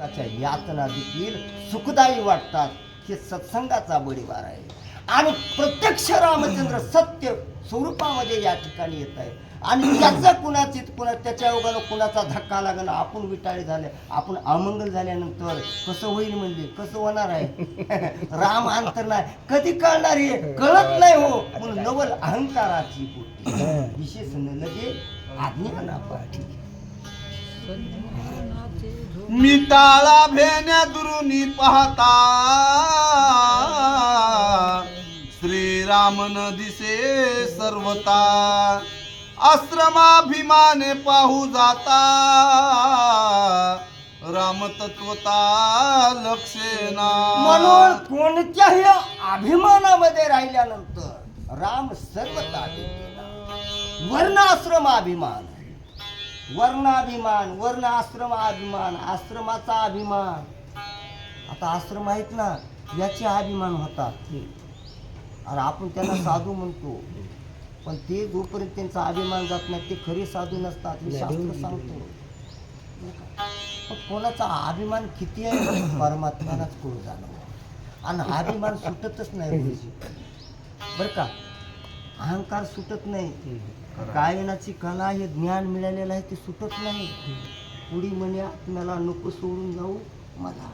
त्याच्या यातना देखील सुखदायी वाटतात. हे सत्संगाचा बडीवार आहे. आणि प्रत्यक्ष रामचंद्र सत्य स्वरूपामध्ये या ठिकाणी येत आहे. आणि त्याचं कुणाची कुणा त्याच्या योगानं कुणाचा धक्का लागणं आपण विटाळे झाले आपण अमंगल झाल्यानंतर कसं होईल म्हणजे कसं होणार आहे? राम अंतर नाही. कधी कळणार हे? कळत नाही हो. म्हणून नवल अहंकाराची पोटी विशेष न लगे आज्ञा पाठी मी टाळा भेण्या दुरुनी पाहता. श्रीराम न दिसे सर्वता. आश्रमाभिमाने पाहू जाता. रामतत्वता लक्षेना. म्हणून कोणत्याही अभिमानामध्ये राहिल्यानंतर राम सर्वता वर्ण आश्रम अभिमान वर्णाभिमान वर्ण आश्रम अभिमान आश्रमाचा अभिमान. आता आश्रम आहेत ना याचे अभिमान होतात. आणि आपण त्यांना साधू म्हणतो. पण ते जोपर्यंत त्यांचा अभिमान जात नाही ते खरे साधू नसतात हे शास्त्र सांगतो. पण कोणाचा अभिमान किती आहे? परमात्म्यालाच कळू जाणं. आणि अभिमान सुटतच नाही बरं का? अहंकार सुटत नाही. गायनाची कला हे ज्ञान मिळालेलं आहे ते सुटत नाही. पुढी म्हणे आत्म्याला नको सोडून जाऊ मला.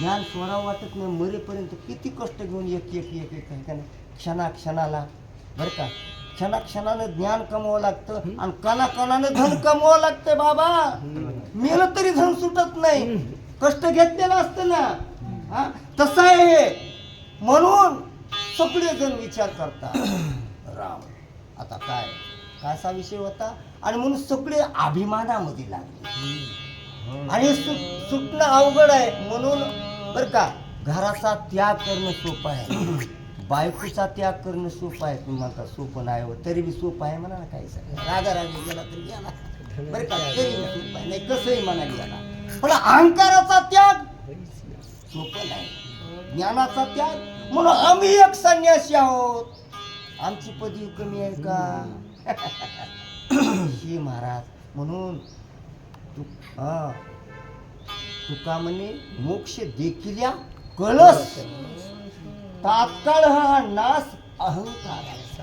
ज्ञान सोडावं वाटत नाही मरेपर्यंत किती कष्ट घेऊन एक एक एक एक क्षणा क्षणाला बरं का? क्षणा क्षणानं ज्ञान कमवावं लागतं आणि कणा कणानं धन कमवावं लागतं बाबा. मेलं तरी धन सुटत नाही. कष्ट घेतलेलं असतं ना. हा? तसं आहे म्हणून सगळे जण विचार करतात. राम. आता काय? कायसा विषय होता? आणि म्हणून सगळे अभिमानामध्ये लागले. आणि सुटणं अवघड आहे. म्हणून बर का घराचा त्याग करणं सोपं आहे. बायकोचा त्याग करणं सोपं आहे. तुम्ही म्हणता सोपं नाही हो तरी बी सोपं आहे म्हणा ना काही सगळं. रागा रागी गेला तरी गेला बरं का तरी सोपं आहे. नाही कसंही म्हणा गेला पण अहंकाराचा त्याग सोपं नाही. ज्ञानाचा त्याग. म्हणून आम्ही एक संन्यासी आहोत. आमची पदवी कमी आहे का? हे महाराज म्हणून तू हा तुका म्हणे मोक्ष देखील या कळस. तात्काळ हा नाश अहंकाराचा.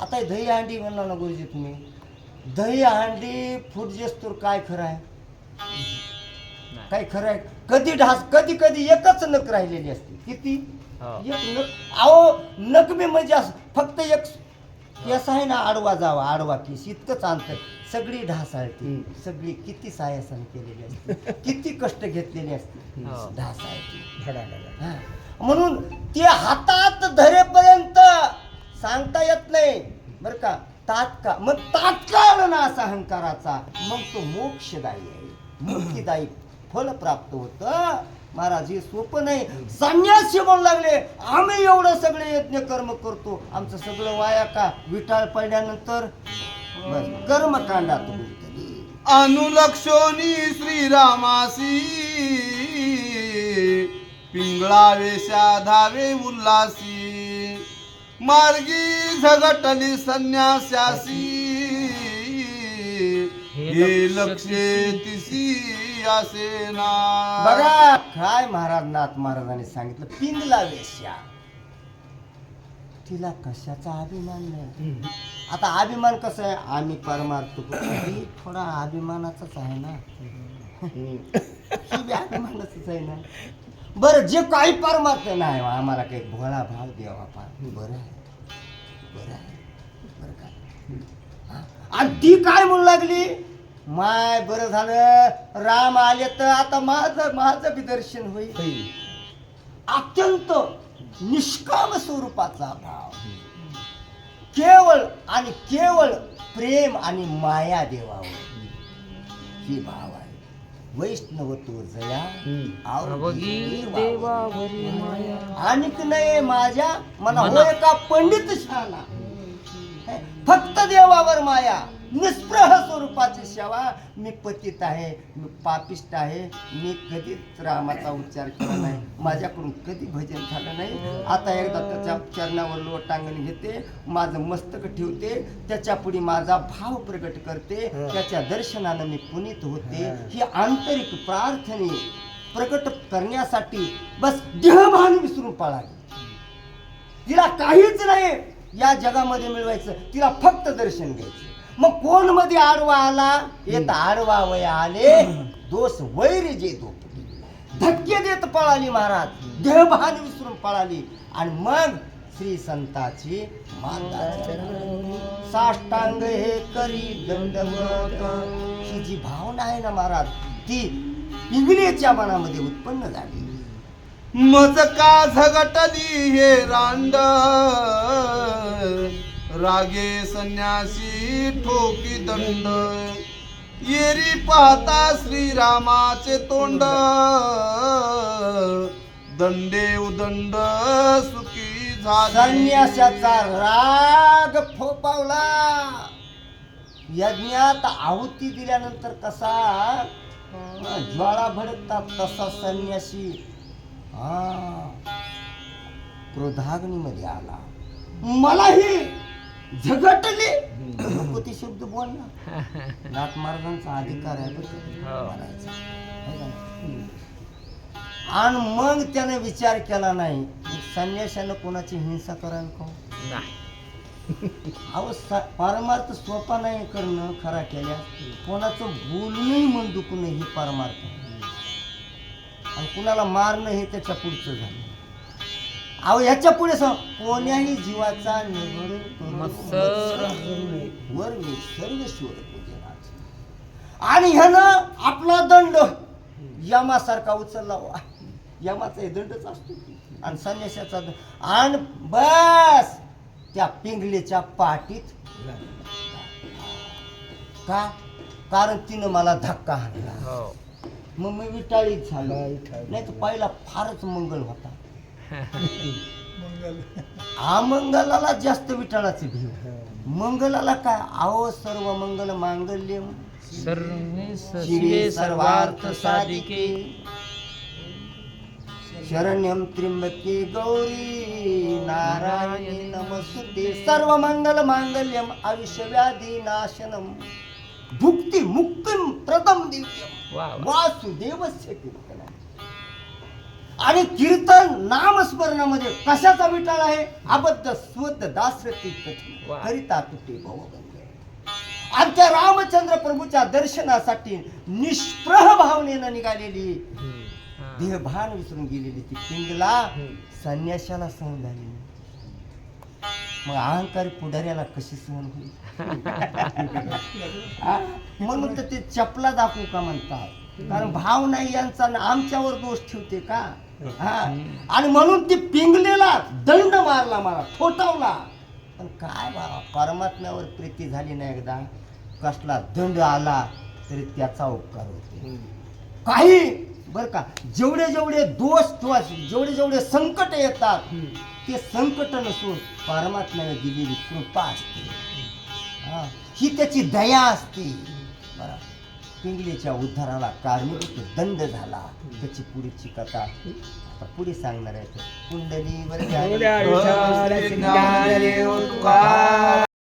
आता दही हांडी म्हणला ना गुरुजी तुम्ही? दही हांडी फुटजेस्तूर काय खरं आहे? काय खरं आहे? कधी ढास कधी कधी एकच नक राहिलेली असते. किती? एक नक अहो म्हणजे असं फक्त एक केस आहे ना आडवा जावा आडवा केस इतकंच अंतर. सगळी ढासाळती सगळी किती सायासन केलेली असते किती कष्ट घेतलेले असते ढासाळती. हा. म्हणून ते हातात धरेपर्यंत सांगता येत नाही. बर का? तात्काळ मग तात्काळ ना असा अहंकाराचा मग तो मोक्षदायी आहे. मुक्तीदायी फल प्राप्त होत. महाराज हे सोपं नाही. संन्यासी म्हणू लागले. आम्ही एवढं सगळे यज्ञ कर्म करतो. आमचं सगळं वाया का? विटाळ पडल्यानंतर? कर्मकांडात अनुलक्षोनी श्रीरामासी. पिंगळावे धावे उल्हासी. मार्गी झगटली संन्यासासी. हे लक्षे तिसी. असेना बघा काय महाराज नाथ महाराजांनी सांगितलं पिंगला वेश्या. तिला कशाचा अभिमान नाही? आता अभिमान कसं आहे? आम्ही परमार्थ ही थोडा अभिमानाचाच आहे ना? ही अभिमानाचंच आहे ना? बरं जे काही परमार्थ नाही आम्हाला काही भोळा भाव द्यावा पार बरं आहे. बरं आहे. बरं काय आणि ती काय म्हणू लागली? माय बरं झालं. राम आले तर आता माझं माझं बी दर्शन होईल. अत्यंत निष्काम स्वरूपाचा भाव. केवळ आणि केवळ प्रेम आणि माया देवावर. ही भाव आहे. वैष्णव तो जया आणिक नाही माझ्या मना होय का पंडित शाना फक्त देवावर माया. निस्पृह स्वरूपाची सेवा. मी पतित आहे मी पापिष्ट आहे. मी कधीच रामाचा उच्चार केला नाही. माझ्याकडून कधी भजन झालं नाही. आता एकदा त्याच्या चरणावर लोटांगण घेते माझं मस्तक ठेवते. त्याच्या पुढे माझा भाव प्रकट करते. त्याच्या दर्शनानं मी पुनीत होते. ही आंतरिक प्रार्थने प्रकट करण्यासाठी बस देहभान विसरून पळाली. तिला काहीच नाही. या जगामध्ये मिळवायचं. तिला फक्त दर्शन घ्यायचं. मग कोणमध्ये आडवा आला? येत आडवा वय आले. दोष वैर जे दो धक्के देत पळाली महाराज. देहभान विसरून पळाली. आणि मग श्री संताची माता साष्टांग हे करी दंडवत. ही जी भावना आहे ना महाराज ती इंग्लिशच्या मनामध्ये उत्पन्न झाली. मज का झगटली हे रांड रागे संन्यासी ठोकी दंड. येरी पाहता श्रीरामाचे तोंड. दंडे उदंड सुखी संन्यासाचा राग फोपावला. यज्ञात आहुती दिल्यानंतर कसा ज्वाळा भडकतात तसा संन्यासी. हा. क्रोधाग्नीमध्ये आला. मलाही झगटले. नको ते शब्द बोल ना नाथ महाराजांचा अधिकार आहे बरं का? म्हणायचा. है का नाही? आणि मग त्याने विचार केला नाही. की संन्याशानं कोणाची हिंसा करायला का अहो स- परमार्थ सोपा नाही करणं खरा केल्या कोणाचं बोलणंही मन दुखणं हे परमार्थ आहे. आणि कुणाला मारणं हे त्याच्या पुढचं झालं. अहो याच्यापुढे सांग कोण्याही जीवाचा निवड करू मत्सर. वर मी सर्वेश्वर पूजनाच आणि ह्यानं आपला दंड यमासारखा उचलला. वा यमाचा हे दंडच असतो. आणि संन्यासाचा दंड. आणि बस त्या पिंगलेच्या पाठीत का? कारण तिनं मला धक्का हाणला. हो. मग मी विटाळीत झालो. नाही तर पहिला फारच मंगल होता. अमंगलाला जास्त विटाळाचे भीव. मंगलाला काय? आहो सर्व मंगल मांगल्य. शिवे सर्वार्थ साधिके. शरण्यम त्र्यंबके गौरी. नारायणी नमस्ते. सर्व मंगल मांगल्यम आयुष्य व्याधी नाशनम. भुक्ती मुक्तीम प्रथम दिव्यम. वा. वासुदेवस्य कीर्तन आणि कीर्तन नामस्मरणामध्ये कशाचा विटाळ आहे अबद्ध स्वत वा. करिता तुटे आमच्या रामचंद्र प्रभूच्या दर्शनासाठी निष्प्रह भावनेनं निघालेली. देहभान विसरून गेलेली ती पिंगला संन्याशाला सहन झाली. मग अहंकारी पुढाऱ्याला कशी सहन होईल? म्हणून तर ते चपला दाखवू का म्हणतात कारण भाव नाही यांचा आमच्यावर दोष ठेवते का हा. आणि म्हणून ती पिंगलेला दंड मारला मला ठोठावला. पण काय बाबा परमात्म्यावर प्रीती झाली नाही एकदा कसला दंड आला तरी त्याचा उपकार होते. काही बर का जेवढे जेवढे दोष किंवा जेवढे जेवढे संकट येतात ते संकट नसून परमात्म्याने दिलेली कृपा असते. हा, ही त्याची दया असते. बरं. पिंगलीच्या उद्धाराला कारणीभूत दंड झाला. त्याची पुढची कथा आता पुढे सांगणार आहे कुंडलीवर उड्या